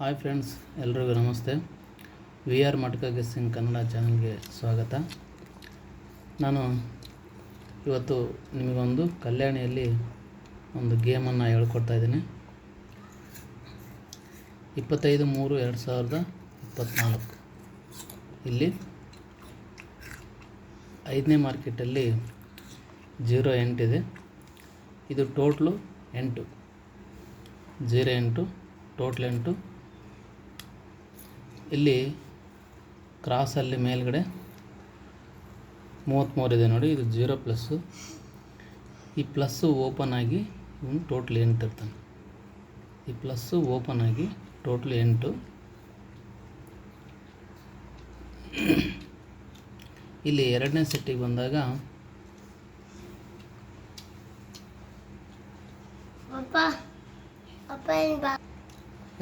Hi friends, ಎಲ್ರಿಗೂ ನಮಸ್ತೆ. V R Matka guessing Kannada ಚಾನಲ್ಗೆ ಸ್ವಾಗತ. ನಾನು ಇವತ್ತು ನಿಮಗೊಂದು ಕಲ್ಯಾಣಿಯಲ್ಲಿ ಒಂದು ಗೇಮನ್ನು ಹೇಳ್ಕೊಡ್ತಾ ಇದ್ದೀನಿ. ಇಪ್ಪತ್ತೈದು ಮೂರು ಎರಡು ಸಾವಿರದ ಇಪ್ಪತ್ತ್ನಾಲ್ಕು ಇಲ್ಲಿ ಐದನೇ ಮಾರ್ಕೆಟಲ್ಲಿ ಜೀರೋ ಎಂಟಿದೆ ಇದು ಟೋಟ್ಲು ಎಂಟು. ಜೀರೋ ಎಂಟು, ಟೋಟ್ಲ್ ಎಂಟು ಇಲ್ಲಿ ಕ್ರಾಸಲ್ಲಿ ಮೇಲ್ಗಡೆ ಮೂವತ್ತ್ಮೂರು ಇದೆ ನೋಡಿ ಇದು ಜೀರೋ ಪ್ಲಸ್ಸು ಈ ಪ್ಲಸ್ಸು ಓಪನ್ ಆಗಿ ಇವನು ಟೋಟಲ್ ಎಂಟು ಇರ್ತಾನೆ. ಈ ಪ್ಲಸ್ಸು ಓಪನ್ ಆಗಿ ಟೋಟಲ್ ಎಂಟು. ಇಲ್ಲಿ ಎರಡನೇ ಸೆಟ್ಟಿಗೆ ಬಂದಾಗ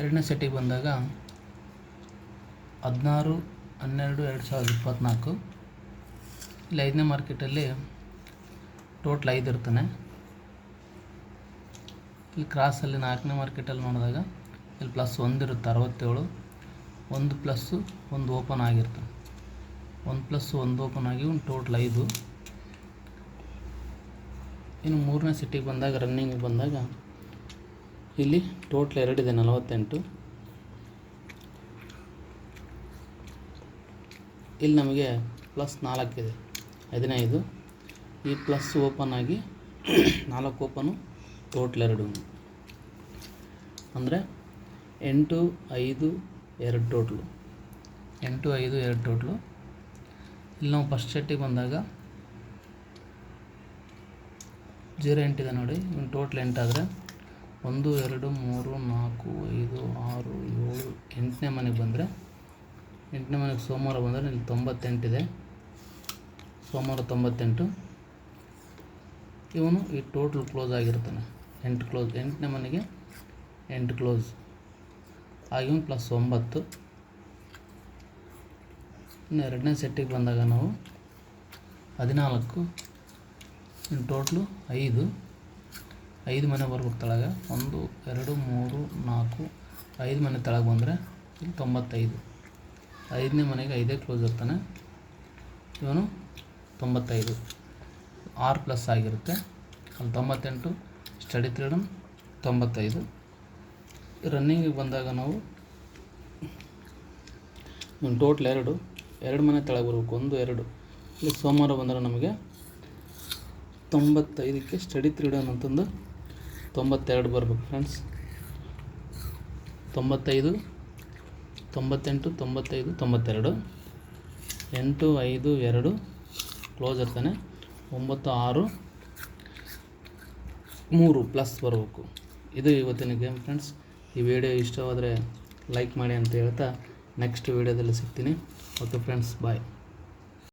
ಎರಡನೇ ಸೆಟ್ಟಿಗೆ ಬಂದಾಗ ಹದಿನಾರು, ಹನ್ನೆರಡು, ಎರಡು ಸಾವಿರದ ಇಪ್ಪತ್ತ್ನಾಲ್ಕು ಇಲ್ಲಿ ಐದನೇ ಮಾರ್ಕೆಟಲ್ಲಿ ಟೋಟ್ಲ್ ಐದು ಇರ್ತಾನೆ. ಇಲ್ಲಿ ಕ್ರಾಸಲ್ಲಿ ನಾಲ್ಕನೇ ಮಾರ್ಕೆಟಲ್ಲಿ ನೋಡಿದಾಗ ಇಲ್ಲಿ ಪ್ಲಸ್ ಒಂದಿರುತ್ತೆ ಅರವತ್ತೇಳು. ಒಂದು ಪ್ಲಸ್ಸು ಒಂದು ಓಪನ್ ಆಗಿರ್ತಾನೆ ಒಂದು ಪ್ಲಸ್ಸು ಒಂದು ಓಪನ್ ಆಗಿ ಒಂದು ಟೋಟ್ಲ್ ಐದು. ಇನ್ನು ಮೂರನೇ ಸಿಟಿಗೆ ಬಂದಾಗ ರನ್ನಿಂಗ್ ಬಂದಾಗ ಇಲ್ಲಿ ಟೋಟ್ಲ್ ಎರಡಿದೆ ನಲವತ್ತೆಂಟು. ಇಲ್ಲಿ ನಮಗೆ ಪ್ಲಸ್ ನಾಲ್ಕಿದೆ ಹದಿನೈದು. ಈ ಪ್ಲಸ್ ಓಪನ್ ಆಗಿ ನಾಲ್ಕು ಓಪನು, ಟೋಟ್ಲ್ ಎರಡು. ಅಂದರೆ ಎಂಟು, ಐದು, ಎರಡು ಟೋಟ್ಲು. ಎಂಟು, ಐದು, ಎರಡು ಟೋಟ್ಲು. ಇಲ್ಲಿ ನಾವು ಫಸ್ಟ್ ಸೆಟ್ಟಿಗೆ ಬಂದಾಗ ಜೀರೋ ಎಂಟಿದೆ ನೋಡಿ. ಇನ್ನು ಟೋಟ್ಲ್ ಎಂಟಾದರೆ ಒಂದು, ಎರಡು, ಮೂರು, ನಾಲ್ಕು, ಐದು, ಆರು, ಏಳು, ಎಂಟನೇ ಮನೆಗೆ ಬಂದರೆ ಎಂಟನೇ ಮನೆಗೆ ಸೋಮವಾರ ಬಂದರೆ ಇಲ್ಲಿ ತೊಂಬತ್ತೆಂಟಿದೆ ಸೋಮವಾರ ತೊಂಬತ್ತೆಂಟು. ಇವನು ಈ ಟೋಟಲ್ ಕ್ಲೋಸ್ ಆಗಿರ್ತಾನೆ. ಎಂಟು ಕ್ಲೋಸ್ ಎಂಟನೇ ಮನೆಗೆ ಎಂಟು ಕ್ಲೋಸ್ ಇವನು ಪ್ಲಸ್ ಒಂಬತ್ತು. ಇನ್ನು ಎರಡನೇ ಸೆಟ್ಟಿಗೆ ಬಂದಾಗ ನಾವು ಹದಿನಾಲ್ಕು, ಇನ್ನು ಟೋಟ್ಲು ಐದು. ಐದು ಮನೆ ಬರ್ಬೇಕು ತಳಗ. ಒಂದು, ಎರಡು, ಮೂರು, ನಾಲ್ಕು, ಐದು ಮನೆ ತಳಗೆ ಬಂದರೆ ಇಲ್ಲಿ ತೊಂಬತ್ತೈದು. ಐದನೇ ಮನೆಗೆ ಐದೇ ಕ್ಲೋಸ್ ಇರ್ತಾನೆ. ಇವನು ತೊಂಬತ್ತೈದು. ಆರು ಪ್ಲಸ್ ಆಗಿರುತ್ತೆ. ಅಲ್ಲಿ ತೊಂಬತ್ತೆಂಟು ಸ್ಟಡಿ ತ್ರೀಡಮ್ ತೊಂಬತ್ತೈದು. ರನ್ನಿಂಗಿಗೆ ಬಂದಾಗ ನಾವು ಒಂದು ಟೋಟ್ಲ್ ಎರಡು. ಎರಡು ಮನೆ ತೆಳಗೆ ಬರಬೇಕು, ಒಂದು, ಎರಡು. ಇಲ್ಲಿ ಸೋಮವಾರ ಬಂದರೆ ನಮಗೆ ತೊಂಬತ್ತೈದಕ್ಕೆ ಸ್ಟಡಿ ತ್ರೀಡನ್ ಅಂತಂದು ತೊಂಬತ್ತೆರಡು ಬರಬೇಕು ಫ್ರೆಂಡ್ಸ್ ತೊಂಬತ್ತೈದು ತೊಂಬತ್ತೆಂಟು, ತೊಂಬತ್ತೈದು, ತೊಂಬತ್ತೆರಡು, ಎಂಟು, ಐದು, ಎರಡು ಕ್ಲೋಸ್ ಇರ್ತಾನೆ ಒಂಬತ್ತು, ಆರು, ಮೂರು ಪ್ಲಸ್ ಬರಬೇಕು. ಇದು ಇವತ್ತಿನ ಗೇಮ್ ಫ್ರೆಂಡ್ಸ್ ಈ ವಿಡಿಯೋ ಇಷ್ಟವಾದರೆ ಲೈಕ್ ಮಾಡಿ ಅಂತ ಹೇಳ್ತಾ ನೆಕ್ಸ್ಟ್ ವೀಡಿಯೋದಲ್ಲಿ ಸಿಗ್ತೀನಿ. Okay friends bye